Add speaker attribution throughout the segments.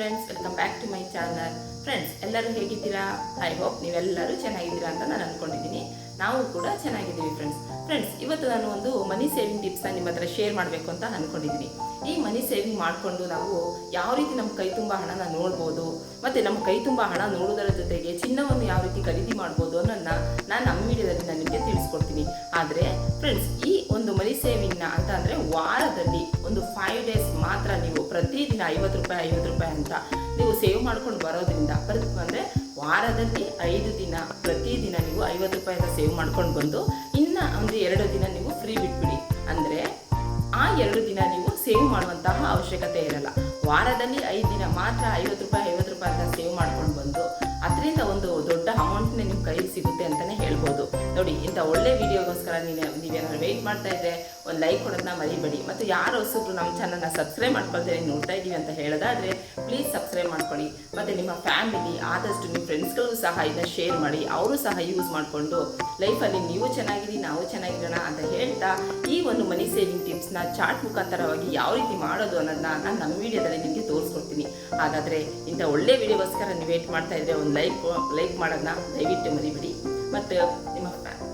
Speaker 1: Friends welcome back to my channel friends ಎಲ್ಲರೂ ಹೇಗಿದ್ದೀರಾ? I hope ನೀವೆಲ್ಲರೂ ಚೆನ್ನಾಗಿದ್ದೀರಾ ಅಂತ ನಾನು ಅಂದ್ಕೊಂಡಿದ್ದೀನಿ ನಾವು ಕೂಡ ಚೆನ್ನಾಗಿದ್ದೀವಿ ಫ್ರೆಂಡ್ಸ್ ಫ್ರೆಂಡ್ಸ್ ಇವತ್ತು ನಾನು ಒಂದು ಮನಿ ಸೇವಿಂಗ್ ಟಿಪ್ಸ್ನ ನಿಮ್ಮ ಹತ್ರ ಶೇರ್ ಮಾಡಬೇಕು ಅಂತ ಅಂದ್ಕೊಂಡಿದ್ದೀನಿ ಈ ಮನಿ ಸೇವಿಂಗ್ ಮಾಡಿಕೊಂಡು ನಾವು ಯಾವ ರೀತಿ ನಮ್ಮ ಕೈ ತುಂಬ ಹಣನ ನೋಡ್ಬೋದು, ಮತ್ತು ನಮ್ಮ ಕೈ ತುಂಬ ಹಣ ನೋಡೋದರ ಜೊತೆಗೆ ಚಿನ್ನವನ್ನು ಯಾವ ರೀತಿ ಖರೀದಿ ಮಾಡ್ಬೋದು ಅನ್ನೋದನ್ನ ನಾನು ನಮ್ಮ ವಿಡಿಯೋದಲ್ಲಿ ನಾನು ನಿಮಗೆ ತಿಳಿಸ್ಕೊಡ್ತೀನಿ. ಆದರೆ ಫ್ರೆಂಡ್ಸ್ ಸೇವಿಂಗ್ನ ಅಂತ ಅಂದರೆ ವಾರದಲ್ಲಿ ಒಂದು ಫೈವ್ ಡೇಸ್ ಮಾತ್ರ ನೀವು ಪ್ರತಿದಿನ ಐವತ್ತು ರೂಪಾಯಿ ಐವತ್ತು ರೂಪಾಯಿ ಅಂತ ನೀವು ಸೇವ್ ಮಾಡ್ಕೊಂಡು ಬರೋದ್ರಿಂದ ಅಂದ್ರೆ ವಾರದಲ್ಲಿ ಐದು ದಿನ ಪ್ರತಿದಿನ ನೀವು ಐವತ್ತು ಅಂತ ಸೇವ್ ಮಾಡ್ಕೊಂಡು ಬಂದು ಇನ್ನು ಒಂದು ಎರಡು ದಿನ ನೀವು ಫ್ರೀ ಬಿಟ್ಬಿಡಿ. ಅಂದರೆ ಆ ಎರಡು ದಿನ ನೀವು ಸೇವ್ ಮಾಡುವಂತಹ ಅವಶ್ಯಕತೆ ಇರಲ್ಲ. ವಾರದಲ್ಲಿ ಐದು ದಿನ ಮಾತ್ರ ಐವತ್ತು ರೂಪಾಯಿ ಐವತ್ತು ರೂಪಾಯಿ ಅಂತ ಸೇವ್ ಮಾಡ್ಕೊಂಡು ಬಂದು ಅದರಿಂದ ಒಂದು ದೊಡ್ಡ ಅಮೌಂಟ್ನೇ ನಿಮ್ಮ ಕೈಗೆ ಸಿಗುತ್ತೆ ಅಂತಲೇ ಹೇಳ್ಬೋದು. ನೋಡಿ, ಇಂಥ ಒಳ್ಳೆ ವಿಡಿಯೋಗೋಸ್ಕರ ನೀನು ನೀವೇನಾದ್ರು ವೆಯ್ಟ್ ಮಾಡ್ತಾ ಇದ್ರೆ ಒಂದು ಲೈಕ್ ಕೊಡೋದನ್ನ ಮರಿಬೇಡಿ. ಮತ್ತು ಯಾರು ಹೊಸಬ್ರು ನಮ್ಮ ಚಾನಲ್ನ ಸಬ್ಸ್ಕ್ರೈಬ್ ಮಾಡ್ಕೊಳ್ತಾರೆ ನೋಡ್ತಾ ಇದ್ದೀವಿ ಅಂತ ಹೇಳೋದಾದರೆ ಪ್ಲೀಸ್ ಸಬ್ಸ್ಕ್ರೈಬ್ ಮಾಡ್ಕೊಳ್ಳಿ. ಮತ್ತು ನಿಮ್ಮ ಫ್ಯಾಮಿಲಿ ಆದಷ್ಟು ನಿಮ್ಮ ಫ್ರೆಂಡ್ಸ್ಗಳಿಗೂ ಸಹ ಇದನ್ನ ಶೇರ್ ಮಾಡಿ. ಅವರು ಸಹ ಯೂಸ್ ಮಾಡಿಕೊಂಡು ಲೈಫಲ್ಲಿ ನೀವು ಚೆನ್ನಾಗಿರಿ, ನಾವು ಚೆನ್ನಾಗಿರೋಣ ಅಂತ ಹೇಳ್ತಾ ಈ ಒಂದು ಮನಿ ಸೇವಿಂಗ್ ಟಿಪ್ಸ್ನ ಚಾರ್ಟ್ ಮುಖಾಂತರವಾಗಿ ಯಾವ ರೀತಿ ಮಾಡೋದು ಅನ್ನೋದನ್ನ ನಾನು ನಮ್ಮ ವಿಡಿಯೋದಲ್ಲಿ ನಿಮಗೆ ತೋರಿಸ್ಕೊಡ್ತೀನಿ. ಹಾಗಾದರೆ ಇಂಥ ಒಳ್ಳೆ ವಿಡಿಯೋಗೋಸ್ಕರ ನೀವು ವೇಟ್ ಮಾಡ್ತಾ ಇದ್ರೆ ಒಂದು ಲೈಕ್ ಲೈಕ್ ಮಾಡೋದನ್ನ ದಯವಿಟ್ಟು ಮರಿಬಿಡಿ. ಮತ್ತು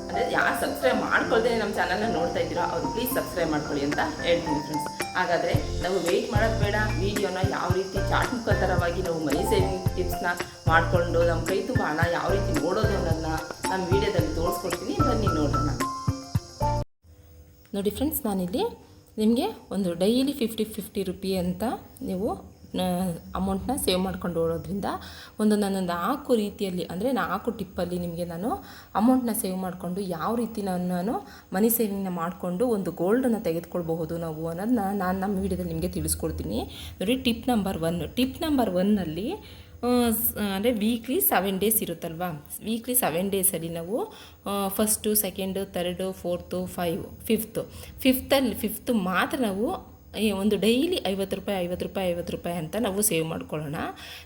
Speaker 1: ಅಂದರೆ ಯಾರು ಸಬ್ಸ್ಕ್ರೈಬ್ ಮಾಡ್ಕೊಳ್ದೇ ನಮ್ಮ ಚಾನಲ್ನ ನೋಡ್ತಾ ಇದ್ದೀರೋ ಅವ್ರು ಪ್ಲೀಸ್ ಸಬ್ಸ್ಕ್ರೈಬ್ ಮಾಡ್ಕೊಳ್ಳಿ ಅಂತ ಹೇಳ್ತೀನಿ ಫ್ರೆಂಡ್ಸ್ ಹಾಗಾದರೆ ನಾವು ವೆಯ್ಟ್ ಮಾಡೋದು ಬೇಡ ವೀಡಿಯೋನ ಯಾವ ರೀತಿ ಚಾಟ್ ಮುಖಾಂತರವಾಗಿ ನಾವು ಮನಿ ಸೇವಿಂಗ್ ಟಿಪ್ಸ್ನ ಮಾಡಿಕೊಂಡು ನಮ್ಮ ಕೈ ತುಂಬ ಹಣ ಯಾವ ರೀತಿ ನೋಡೋದು ಅನ್ನೋದನ್ನ ನಮ್ಮ ವೀಡಿಯೋದಲ್ಲಿ ತೋರಿಸ್ಕೊಡ್ತೀನಿ, ಬನ್ನಿ ನೋಡೋಣ. ನೋಡಿ ಫ್ರೆಂಡ್ಸ್ ನಾನಿಲ್ಲಿ ನಿಮಗೆ ಒಂದು ಡೈಲಿ ಫಿಫ್ಟಿ ಫಿಫ್ಟಿ ರುಪಿ ಅಂತ ನೀವು ಅಮೌಂಟ್ನ ಸೇವ್ ಮಾಡ್ಕೊಂಡು ಓಡೋದ್ರಿಂದ ಒಂದು ನಾನು ನಾಲ್ಕು ರೀತಿಯಲ್ಲಿ ಅಂದರೆ ನಾಲ್ಕು ಟಿಪ್ಪಲ್ಲಿ ನಿಮಗೆ ನಾನು ಅಮೌಂಟ್ನ ಸೇವ್ ಮಾಡಿಕೊಂಡು ಯಾವ ರೀತಿ ನಾನು ನಾನು ಮನಿ ಸೇವಿಂಗ್ನ ಮಾಡಿಕೊಂಡು ಒಂದು ಗೋಲ್ಡನ್ನು ತೆಗೆದುಕೊಳ್ಬಹುದು ನಾವು ಅನ್ನೋದನ್ನ ನಾನು ನಮ್ಮ ವಿಡಿಯೋದಲ್ಲಿ ನಿಮಗೆ ತಿಳಿಸ್ಕೊಡ್ತೀನಿ. ನೋಡಿ tip number one tip number ಒನ್ನಲ್ಲಿ ಅಂದರೆ ವೀಕ್ಲಿ ಸೆವೆನ್ ಡೇಸ್ ಇರುತ್ತಲ್ವಾ? ವೀಕ್ಲಿ ಸೆವೆನ್ ಡೇಸಲ್ಲಿ ನಾವು first second third fourth five fifth ಫಿಫ್ತಲ್ಲಿ fifth ಮಾತ್ರ ನಾವು ಒಂದು ಡೈಲಿ ಐವತ್ತು ರೂಪಾಯಿ ಐವತ್ತು ರೂಪಾಯಿ ಐವತ್ತು ರೂಪಾಯಿ ಅಂತ ನಾವು ಸೇವ್ ಮಾಡ್ಕೊಳ್ಳೋಣ.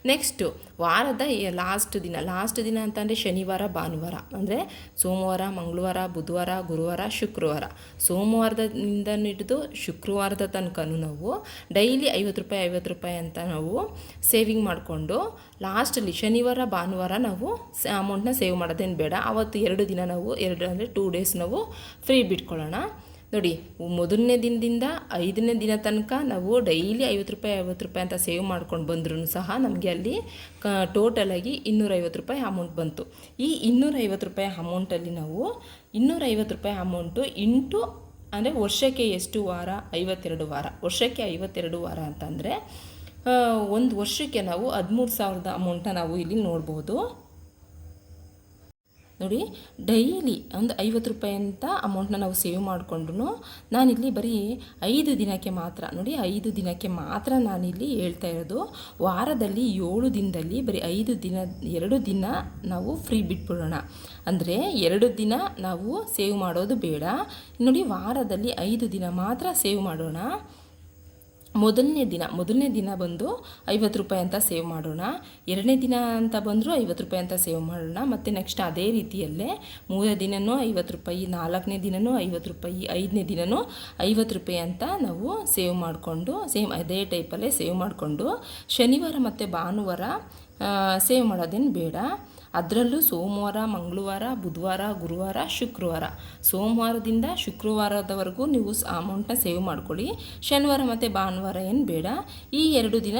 Speaker 1: ನೆಕ್ಸ್ಟು ವಾರದ ಲಾಸ್ಟ್ ದಿನ ಲಾಸ್ಟ್ ದಿನ ಅಂತಂದರೆ ಶನಿವಾರ, ಭಾನುವಾರ. ಅಂದರೆ ಸೋಮವಾರ, ಮಂಗಳವಾರ, ಬುಧವಾರ, ಗುರುವಾರ, ಶುಕ್ರವಾರ. ಸೋಮವಾರದಿಂದ ಹಿಡಿದು ಶುಕ್ರವಾರದ ತನಕನೂ ನಾವು ಡೈಲಿ ಐವತ್ತು ರೂಪಾಯಿ ಐವತ್ತು ರೂಪಾಯಿ ಅಂತ ನಾವು ಸೇವಿಂಗ್ ಮಾಡಿಕೊಂಡು ಲಾಸ್ಟಲ್ಲಿ ಶನಿವಾರ, ಭಾನುವಾರ ನಾವು ಅಮೌಂಟ್ನ ಸೇವ್ ಮಾಡೋದೇನು ಬೇಡ. ಆವತ್ತು ಎರಡು ದಿನ ನಾವು ಎರಡು ಅಂದರೆ ಟೂ ಡೇಸ್ ನಾವು ಫ್ರೀ ಬಿಟ್ಕೊಳ್ಳೋಣ. ನೋಡಿ, ಮೊದಲನೇ ದಿನದಿಂದ ಐದನೇ ದಿನ ತನಕ ನಾವು ಡೈಲಿ ಐವತ್ತು ರೂಪಾಯಿ ಐವತ್ತು ರೂಪಾಯಿ ಅಂತ ಸೇವ್ ಮಾಡ್ಕೊಂಡು ಬಂದ್ರೂ ಸಹ ನಮಗೆ ಅಲ್ಲಿ ಕ ಟೋಟಲಾಗಿ ಇನ್ನೂರೈವತ್ತು ರೂಪಾಯಿ ಅಮೌಂಟ್ ಬಂತು. ಈ ಇನ್ನೂರೈವತ್ತು ರೂಪಾಯಿ ಅಮೌಂಟಲ್ಲಿ ನಾವು ಇನ್ನೂರೈವತ್ತು ರೂಪಾಯಿ ಅಮೌಂಟು ಇಂಟು ಅಂದರೆ ವರ್ಷಕ್ಕೆ ಎಷ್ಟು ವಾರ? ಐವತ್ತೆರಡು ವಾರ. ವರ್ಷಕ್ಕೆ ಐವತ್ತೆರಡು ವಾರ ಅಂತಂದರೆ ಒಂದು ವರ್ಷಕ್ಕೆ ನಾವು ಹದಿಮೂರು ಸಾವಿರದ ಅಮೌಂಟನ್ನ ನಾವು ಇಲ್ಲಿ ನೋಡ್ಬೋದು. ನೋಡಿ ಡೈಲಿ ಒಂದು ಐವತ್ತು ರೂಪಾಯಿ ಅಂತ ಅಮೌಂಟ್ನ ನಾವು ಸೇವ್ ಮಾಡಿಕೊಂಡ್ರು ನಾನಿಲ್ಲಿ ಬರೀ ಐದು ದಿನಕ್ಕೆ ಮಾತ್ರ, ನೋಡಿ ಐದು ದಿನಕ್ಕೆ ಮಾತ್ರ ನಾನಿಲ್ಲಿ ಹೇಳ್ತಾ ಇರೋದು. ವಾರದಲ್ಲಿ ಏಳು ದಿನದಲ್ಲಿ ಬರೀ ಐದು ದಿನ, ಎರಡು ದಿನ ನಾವು ಫ್ರೀ ಬಿಟ್ಬಿಡೋಣ. ಅಂದರೆ ಎರಡು ದಿನ ನಾವು ಸೇವ್ ಮಾಡೋದು ಬೇಡ. ನೋಡಿ, ವಾರದಲ್ಲಿ ಐದು ದಿನ ಮಾತ್ರ ಸೇವ್ ಮಾಡೋಣ. ಮೊದಲನೇ ದಿನ ಮೊದಲನೇ ದಿನ ಬಂದು ಐವತ್ತು ರೂಪಾಯಿ ಅಂತ ಸೇವ್ ಮಾಡೋಣ. ಎರಡನೇ ದಿನ ಅಂತ ಬಂದರೂ ಐವತ್ತು ರೂಪಾಯಿ ಅಂತ ಸೇವ್ ಮಾಡೋಣ. ಮತ್ತು ನೆಕ್ಸ್ಟ್ ಅದೇ ರೀತಿಯಲ್ಲೇ ಮೂರನೇ ದಿನವೂ ಐವತ್ತು ರೂಪಾಯಿ, ನಾಲ್ಕನೇ ದಿನವೂ ಐವತ್ತು ರೂಪಾಯಿ, ಐದನೇ ದಿನವೂ ಐವತ್ತು ರೂಪಾಯಿ ಅಂತ ನಾವು ಸೇವ್ ಮಾಡಿಕೊಂಡು, ಸೇಮ್ ಅದೇ ಟೈಪಲ್ಲೇ ಸೇವ್ ಮಾಡಿಕೊಂಡು ಶನಿವಾರ ಮತ್ತು ಭಾನುವಾರ ಸೇವ್ ಮಾಡೋದೇನು ಬೇಡ. ಅದರಲ್ಲೂ ಸೋಮವಾರ, ಮಂಗಳವಾರ, ಬುಧವಾರ, ಗುರುವಾರ, ಶುಕ್ರವಾರ. ಸೋಮವಾರದಿಂದ ಶುಕ್ರವಾರದವರೆಗೂ ನೀವು ಅಮೌಂಟನ್ನ ಅಮೌಂಟ್ನ ಸೇವ್ ಮಾಡ್ಕೊಳ್ಳಿ. ಶನಿವಾರ ಮತ್ತು ಭಾನುವಾರ ಏನು ಬೇಡ. ಈ ಎರಡು ದಿನ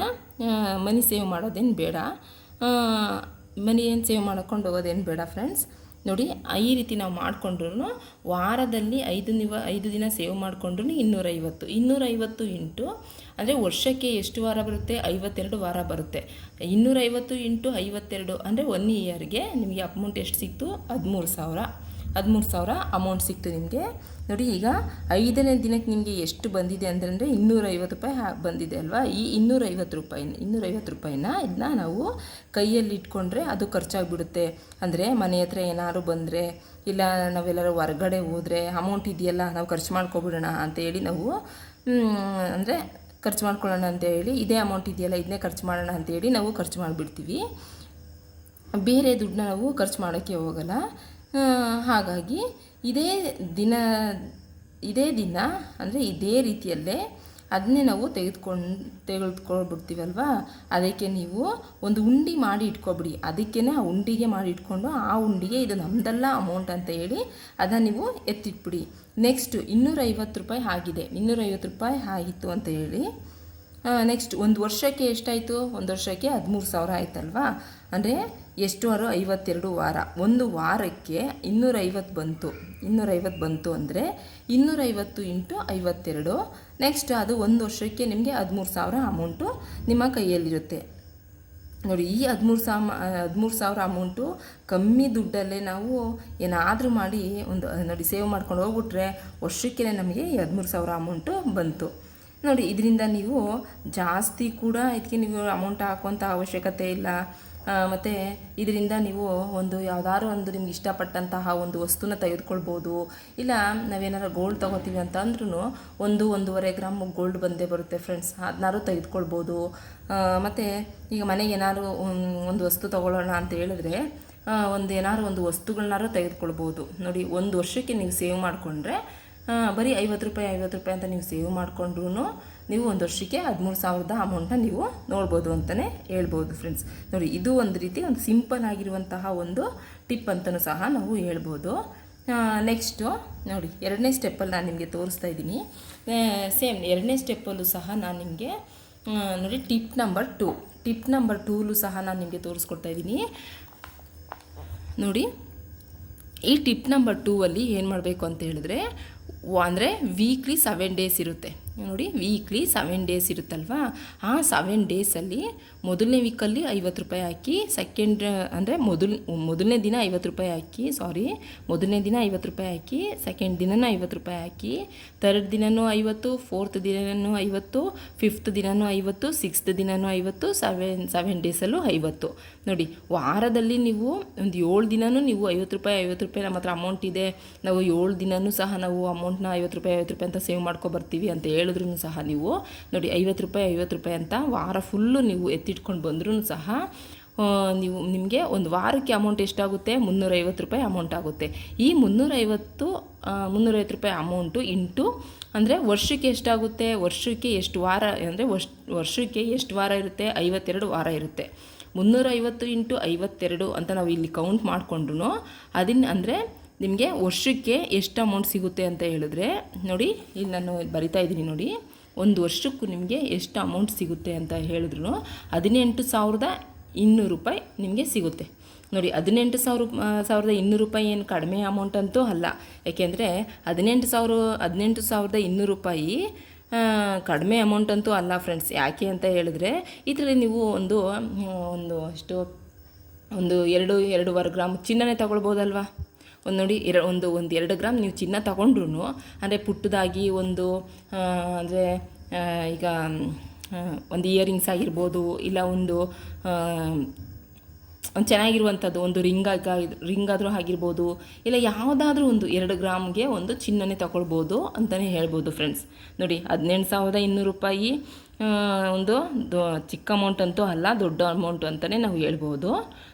Speaker 1: ಮನಿ ಸೇವ್ ಮಾಡೋದೇನು ಬೇಡ. ಮನಿ ಏನು ಸೇವ್ ಮಾಡ್ಕೊಂಡು ಹೋಗೋದೇನು ಬೇಡ ಫ್ರೆಂಡ್ಸ್ ನೋಡಿ, ಈ ರೀತಿ ನಾವು ಮಾಡಿಕೊಂಡ್ರು ವಾರದಲ್ಲಿ ಐದು ನಿವ, ಐದು ದಿನ ಸೇವ್ ಮಾಡಿಕೊಂಡ್ರು ಇನ್ನೂರೈವತ್ತು. ಇನ್ನೂರೈವತ್ತು ಇಂಟು, ಅಂದರೆ ವರ್ಷಕ್ಕೆ ಎಷ್ಟು ವಾರ ಬರುತ್ತೆ? ಐವತ್ತೆರಡು ವಾರ ಬರುತ್ತೆ. ಇನ್ನೂರೈವತ್ತು ಇಂಟು ಐವತ್ತೆರಡು ಅಂದರೆ ಒನ್ ಇಯರ್ಗೆ ನಿಮಗೆ ಅಮೌಂಟ್ ಎಷ್ಟು ಸಿಕ್ತು? ಹದಿಮೂರು ಸಾವಿರ. ಹದಿಮೂರು ಸಾವಿರ ಅಮೌಂಟ್ ಸಿಕ್ತು ನಿಮಗೆ. ನೋಡಿ, ಈಗ ಐದನೇ ದಿನಕ್ಕೆ ನಿಮಗೆ ಎಷ್ಟು ಬಂದಿದೆ ಅಂದರೆ ಇನ್ನೂರೈವತ್ತು ರೂಪಾಯಿ ಬಂದಿದೆ ಅಲ್ವಾ? ಈ ಇನ್ನೂರೈವತ್ತು ರೂಪಾಯಿ ಇನ್ನೂರೈವತ್ತು ರೂಪಾಯಿನ ಇದನ್ನ ನಾವು ಕೈಯಲ್ಲಿ ಇಟ್ಕೊಂಡ್ರೆ ಅದು ಖರ್ಚಾಗ್ಬಿಡುತ್ತೆ. ಅಂದರೆ ಮನೆ ಹತ್ರ ಏನಾದ್ರು ಬಂದರೆ, ಇಲ್ಲ ನಾವೆಲ್ಲರೂ ಹೊರಗಡೆ ಹೋದರೆ ಅಮೌಂಟ್ ಇದೆಯಲ್ಲ, ನಾವು ಖರ್ಚು ಮಾಡ್ಕೊಬಿಡೋಣ ಅಂತೇಳಿ ನಾವು ಅಂದರೆ ಖರ್ಚು ಮಾಡ್ಕೊಳ್ಳೋಣ ಅಂತ ಹೇಳಿ ಇದೇ ಅಮೌಂಟ್ ಇದೆಯಲ್ಲ, ಇದನ್ನೇ ಖರ್ಚು ಮಾಡೋಣ ಅಂತೇಳಿ ನಾವು ಖರ್ಚು ಮಾಡಿಬಿಡ್ತೀವಿ. ಬೇರೆ ದುಡ್ಡನ್ನ ನಾವು ಖರ್ಚು ಮಾಡೋಕ್ಕೆ ಹೋಗಲ್ಲ. ಹಾಗಾಗಿ ಇದೇ ದಿನ ಇದೇ ದಿನ, ಅಂದರೆ ಇದೇ ರೀತಿಯಲ್ಲೇ ಅದನ್ನೇ ನಾವು ತೆಗೆದುಕೊಂಡು, ತೆಗೆದುಕೊಳ್ಬಿಡ್ತೀವಲ್ವಾ? ಅದಕ್ಕೆ ನೀವು ಒಂದು ಉಂಡಿ ಮಾಡಿ ಇಟ್ಕೊಬಿಡಿ. ಅದಕ್ಕೇ ಆ ಉಂಡಿಗೆ ಮಾಡಿ ಇಟ್ಕೊಂಡು ಆ ಉಂಡಿಗೆ ಇದು ನಮ್ಮದಲ್ಲ ಅಮೌಂಟ್ ಅಂತ ಹೇಳಿ ಅದನ್ನು ನೀವು ಎತ್ತಿಟ್ಬಿಡಿ. ನೆಕ್ಸ್ಟು ಇನ್ನೂರೈವತ್ತು ರೂಪಾಯಿ ಆಗಿದೆ. ಇನ್ನೂರೈವತ್ತು ರೂಪಾಯಿ ಆಯಿತು ಅಂತ ಹೇಳಿ ನೆಕ್ಸ್ಟ್ ಒಂದು ವರ್ಷಕ್ಕೆ ಎಷ್ಟಾಯಿತು? ಒಂದು ವರ್ಷಕ್ಕೆ ಹದಿಮೂರು ಸಾವಿರ ಆಯ್ತಲ್ವಾ? ಅಂದರೆ ಎಷ್ಟು ವಾರ ಐವತ್ತೆರಡು ವಾರ. ಒಂದು ವಾರಕ್ಕೆ ಇನ್ನೂರೈವತ್ತು ಬಂತು. ಇನ್ನೂರೈವತ್ತು ಬಂತು ಅಂದರೆ ಇನ್ನೂರೈವತ್ತು ಇಂಟು ಐವತ್ತೆರಡು. ನೆಕ್ಸ್ಟ್ ಅದು ಒಂದು ವರ್ಷಕ್ಕೆ ನಿಮಗೆ ಹದಿಮೂರು ಸಾವಿರ ಅಮೌಂಟು ನಿಮ್ಮ ಕೈಯಲ್ಲಿರುತ್ತೆ. ನೋಡಿ, ಈ ಹದಿಮೂರು ಸಾಮ ಹದಿಮೂರು ಸಾವಿರ ಅಮೌಂಟು ಕಮ್ಮಿ ದುಡ್ಡಲ್ಲೇ ನಾವು ಏನಾದರೂ ಮಾಡಿ ಒಂದು ನೋಡಿ, ಸೇವ್ ಮಾಡ್ಕೊಂಡು ಹೋಗ್ಬಿಟ್ರೆ ವರ್ಷಕ್ಕೆ ನಮಗೆ ಈ ಹದಿಮೂರು ಸಾವಿರ ಅಮೌಂಟು ಬಂತು. ನೋಡಿ, ಇದರಿಂದ ನೀವು ಜಾಸ್ತಿ ಕೂಡ ಇದಕ್ಕೆ ನೀವು ಅಮೌಂಟ್ ಹಾಕುವಂಥ ಅವಶ್ಯಕತೆ ಇಲ್ಲ. ಮತ್ತು ಇದರಿಂದ ನೀವು ಒಂದು ಯಾವುದಾದ್ರು ಒಂದು ನಿಮ್ಗೆ ಇಷ್ಟಪಟ್ಟಂತಹ ಒಂದು ವಸ್ತುನ ತೆಗೆದುಕೊಳ್ಬೋದು. ಇಲ್ಲ, ನಾವೇನಾದ್ರು ಗೋಲ್ಡ್ ತೊಗೋತೀವಿ ಅಂತ ಅಂದ್ರೂ ಒಂದು ಒಂದೂವರೆ ಗ್ರಾಮ್ ಗೋಲ್ಡ್ ಬಂದೇ ಬರುತ್ತೆ ಫ್ರೆಂಡ್ಸ್ ಅದನ್ನಾರು ತೆಗೆದುಕೊಳ್ಬೋದು. ಮತ್ತು ಈಗ ಮನೆಗೆ ಏನಾದ್ರು ಒಂದು ವಸ್ತು ತೊಗೊಳ್ಳೋಣ ಅಂತ ಹೇಳಿದ್ರೆ ಒಂದು ಏನಾದ್ರು ಒಂದು ವಸ್ತುಗಳನ್ನಾರು ತೆಗೆದುಕೊಳ್ಬೋದು. ನೋಡಿ, ಒಂದು ವರ್ಷಕ್ಕೆ ನೀವು ಸೇವ್ ಮಾಡಿಕೊಂಡ್ರೆ ಬರೀ ಐವತ್ತು ರೂಪಾಯಿ ಐವತ್ತು ರೂಪಾಯಿ ಅಂತ ನೀವು ಸೇವ್ ಮಾಡಿಕೊಂಡ್ರೂ ನೀವು ಒಂದು ವರ್ಷಕ್ಕೆ ಹದಿಮೂರು ಸಾವಿರದ ಅಮೌಂಟನ್ನ ನೀವು ನೋಡ್ಬೋದು ಅಂತಲೇ ಹೇಳ್ಬೋದು ಫ್ರೆಂಡ್ಸ್ ನೋಡಿ, ಇದು ಒಂದು ರೀತಿ ಒಂದು ಸಿಂಪಲ್ ಆಗಿರುವಂತಹ ಒಂದು ಟಿಪ್ ಅಂತಲೂ ಸಹ ನಾವು ಹೇಳ್ಬೋದು. ನೆಕ್ಸ್ಟು ನೋಡಿ, ಎರಡನೇ ಸ್ಟೆಪ್ಪಲ್ಲಿ ನಾನು ನಿಮಗೆ ತೋರಿಸ್ತಾ ಇದ್ದೀನಿ. ಸೇಮ್ ಎರಡನೇ ಸ್ಟೆಪ್ಪಲ್ಲೂ ಸಹ ನಾನು ನಿಮಗೆ ನೋಡಿ tip number two tip number tool ಸಹ ನಾನು ನಿಮಗೆ ತೋರಿಸ್ಕೊಡ್ತಾ ಇದ್ದೀನಿ. ನೋಡಿ, ಈ ಟಿಪ್ ನಂಬರ್ ಟೂ ಅಲ್ಲಿ ಏನು ಮಾಡಬೇಕು ಅಂತ ಹೇಳಿದ್ರೆ ಅಂದರೆ ವೀಕ್ಲಿ ಸೆವೆನ್ ಡೇಸ್ ಇರುತ್ತೆ. ನೋಡಿ ವೀಕ್ಲಿ ಸೆವೆನ್ ಡೇಸ್ ಇರುತ್ತಲ್ವಾ? ಆ ಸೆವೆನ್ ಡೇಸಲ್ಲಿ ಮೊದಲನೇ ವೀಕಲ್ಲಿ ಐವತ್ತು ರೂಪಾಯಿ ಹಾಕಿ ಸೆಕೆಂಡ್ ಅಂದರೆ ಮೊದಲು, ಮೊದಲನೇ ದಿನ ಐವತ್ತು ರೂಪಾಯಿ ಹಾಕಿ ಸಾರಿ ಮೊದಲನೇ ದಿನ ಐವತ್ತು ರೂಪಾಯಿ ಹಾಕಿ ಸೆಕೆಂಡ್ ದಿನನೂ ಐವತ್ತು ರೂಪಾಯಿ ಹಾಕಿ ತರ್ಡ್ ದಿನವೂ ಐವತ್ತು ಫೋರ್ತ್ ದಿನವೂ ಐವತ್ತು ಫಿಫ್ತ್ ದಿನವೂ ಐವತ್ತು ಸಿಕ್ಸ್ತ್ ದಿನವೂ ಐವತ್ತು ಸೆವೆನ್ ಸೆವೆನ್ ಡೇಸಲ್ಲೂ ಐವತ್ತು. ನೋಡಿ, ವಾರದಲ್ಲಿ ನೀವು ಒಂದು ಏಳು ದಿನವೂ ನೀವು ಐವತ್ತು ರೂಪಾಯಿ ಐವತ್ತು ರೂಪಾಯಿ ನಮ್ಮ ಹತ್ರ ಅಮೌಂಟ್ ಇದೆ. ನಾವು ಏಳು ದಿನವೂ ಸಹ ನಾವು ಅಮೌಂಟ್ನ ಐವತ್ತು ರೂಪಾಯಿ ಐವತ್ತು ರೂಪಾಯಿ ಅಂತ ಸೇವ್ ಮಾಡ್ಕೊಬರ್ತೀವಿ ಬರ್ತೀವಿ ಅಂತ ಹೇಳಿದ್ರು ಸಹ ನೀವು. ನೋಡಿ, ಐವತ್ತು ರೂಪಾಯಿ ಐವತ್ತು ರೂಪಾಯಿ ಅಂತ ವಾರ ಫುಲ್ಲು ನೀವು ಎತ್ತಿಟ್ಕೊಂಡು ಬಂದ್ರೂ ಸಹ ನೀವು ನಿಮಗೆ ಒಂದು ವಾರಕ್ಕೆ ಅಮೌಂಟ್ ಎಷ್ಟಾಗುತ್ತೆ? ಮುನ್ನೂರೈವತ್ತು ರೂಪಾಯಿ ಅಮೌಂಟ್ ಆಗುತ್ತೆ. ಈ ಮುನ್ನೂರೈವತ್ತು ಮುನ್ನೂರೈವತ್ತು ರೂಪಾಯಿ ಅಮೌಂಟು ಇಂಟು ಅಂದರೆ ವರ್ಷಕ್ಕೆ ಎಷ್ಟಾಗುತ್ತೆ? ವರ್ಷಕ್ಕೆ ಎಷ್ಟು ವಾರ, ಅಂದರೆ ವರ್ಷ, ವರ್ಷಕ್ಕೆ ಎಷ್ಟು ವಾರ ಇರುತ್ತೆ? ಐವತ್ತೆರಡು ವಾರ ಇರುತ್ತೆ. ಮುನ್ನೂರೈವತ್ತು ಇಂಟು ಐವತ್ತೆರಡು ಅಂತ ನಾವು ಇಲ್ಲಿ ಕೌಂಟ್ ಮಾಡಿಕೊಂಡ್ರು ಅದನ್ನ ಅಂದರೆ ನಿಮಗೆ ವರ್ಷಕ್ಕೆ ಎಷ್ಟು ಅಮೌಂಟ್ ಸಿಗುತ್ತೆ ಅಂತ ಹೇಳಿದ್ರೆ, ನೋಡಿ, ಇಲ್ಲಿ ನಾನು ಬರಿತಾ ಇದ್ದೀನಿ ನೋಡಿ. ಒಂದು ವರ್ಷಕ್ಕೂ ನಿಮಗೆ ಎಷ್ಟು ಅಮೌಂಟ್ ಸಿಗುತ್ತೆ ಅಂತ ಹೇಳಿದ್ರು ಹದಿನೆಂಟು ಸಾವಿರದ ಇನ್ನೂರು ರೂಪಾಯಿ ನಿಮಗೆ ಸಿಗುತ್ತೆ. ನೋಡಿ, ಹದಿನೆಂಟು ಸಾವಿರ ಸಾವಿರದ ಇನ್ನೂರು ರೂಪಾಯಿ ಏನು ಕಡಿಮೆ ಅಮೌಂಟ್ ಅಂತೂ ಅಲ್ಲ. ಯಾಕೆಂದರೆ ಹದಿನೆಂಟು ಸಾವಿರ, ಹದಿನೆಂಟು ಸಾವಿರದ ಇನ್ನೂರು ರೂಪಾಯಿ ಕಡಿಮೆ ಅಮೌಂಟ್ ಅಂತೂ ಅಲ್ಲ ಫ್ರೆಂಡ್ಸ್ ಯಾಕೆ ಅಂತ ಹೇಳಿದ್ರೆ, ಇದರಲ್ಲಿ ನೀವು ಒಂದು ಒಂದು ಅಷ್ಟು, ಒಂದು ಎರಡು ಎರಡೂವರೆ ಗ್ರಾಮ್ ಚಿನ್ನನೇ ತಗೊಳ್ಬೋದಲ್ವಾ? ಒಂದು ನೋಡಿ ಎರ ಒಂದು ಒಂದು ಎರಡು ಗ್ರಾಮ್ ನೀವು ಚಿನ್ನ ತಗೊಂಡ್ರು ಅಂದರೆ ಪುಟ್ಟದಾಗಿ ಒಂದು ಅಂದರೆ ಈಗ ಒಂದು ಇಯರಿಂಗ್ಸ್ ಆಗಿರ್ಬೋದು, ಇಲ್ಲ ಒಂದು ಒಂದು ಚೆನ್ನಾಗಿರುವಂಥದ್ದು ಒಂದು ರಿಂಗ್ ಆಗಿ ರಿಂಗ್ ಆದರೂ ಆಗಿರ್ಬೋದು, ಇಲ್ಲ ಯಾವುದಾದ್ರೂ ಒಂದು ಎರಡು ಗ್ರಾಮ್ಗೆ ಒಂದು ಚಿನ್ನನೇ ತಗೊಳ್ಬೋದು ಅಂತಲೇ ಹೇಳ್ಬೋದು ಫ್ರೆಂಡ್ಸ್ ನೋಡಿ, ಹದಿನೆಂಟು ಸಾವಿರದ ಇನ್ನೂರು ರೂಪಾಯಿ ಒಂದು ಚಿಕ್ಕ ಅಮೌಂಟ್ ಅಂತೂ ಅಲ್ಲ, ದೊಡ್ಡ ಅಮೌಂಟ್ ಅಂತಲೇ ನಾವು ಹೇಳ್ಬೋದು.